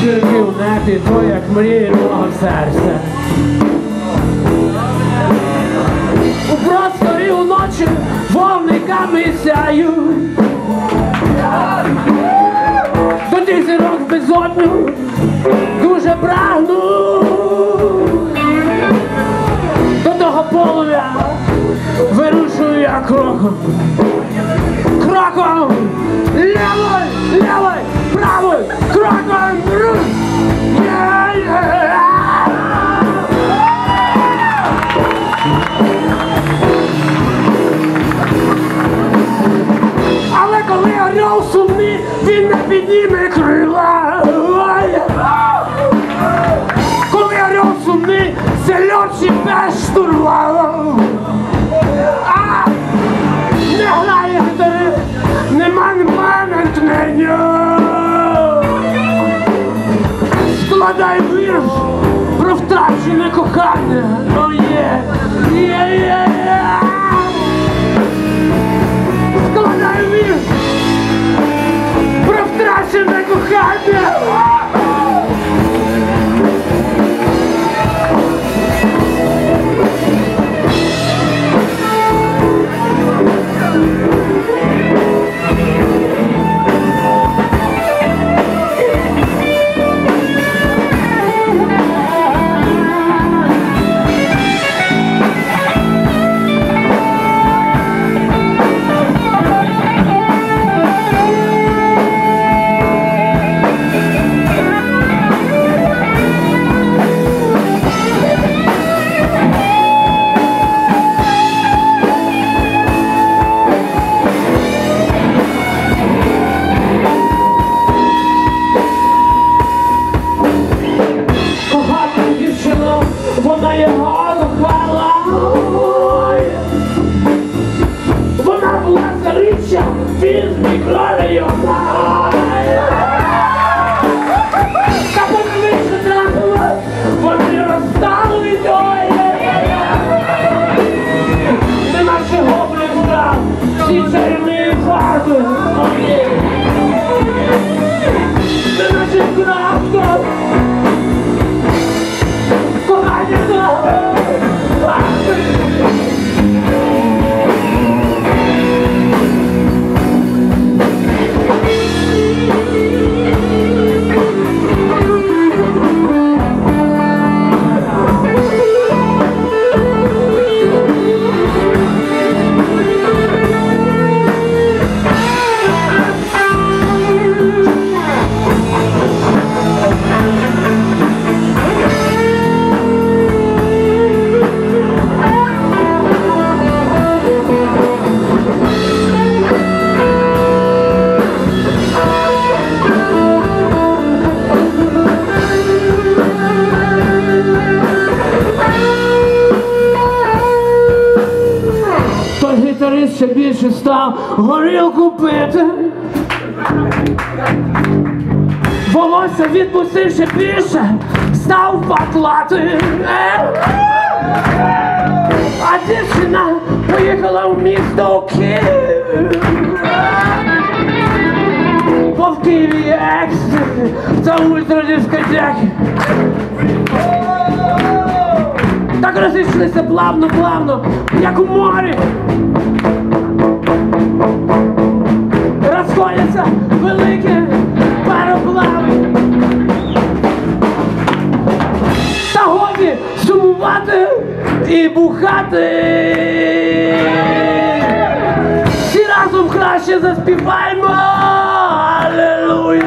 Зірки в небі, як мого серця. У просторі вовниками сяють. Тих зірок безодню дуже прагну. До того полум'я вирушую я кроком. Кроком! Левой! Левой! правою, Кроком! Русь! Сельочі без штурвалом. А! Не грає гітари, нема натхнення. Складай вірш про втрачене кохання. О, є, є, є, є. Складай вірш про втрачене кохання. Ще більше став горілку пити. Волосся відпустив ще більше, став патлати. А дівчина поїхала в місто Київ. Бо в Києві є екстазі та ультрадискотеки. Так розійшлися плавно, плавно, як у морі. Розходяться великі пароплави. Та годі сумувати і бухати. Всі разом краще заспіваємо. Аллилуйя!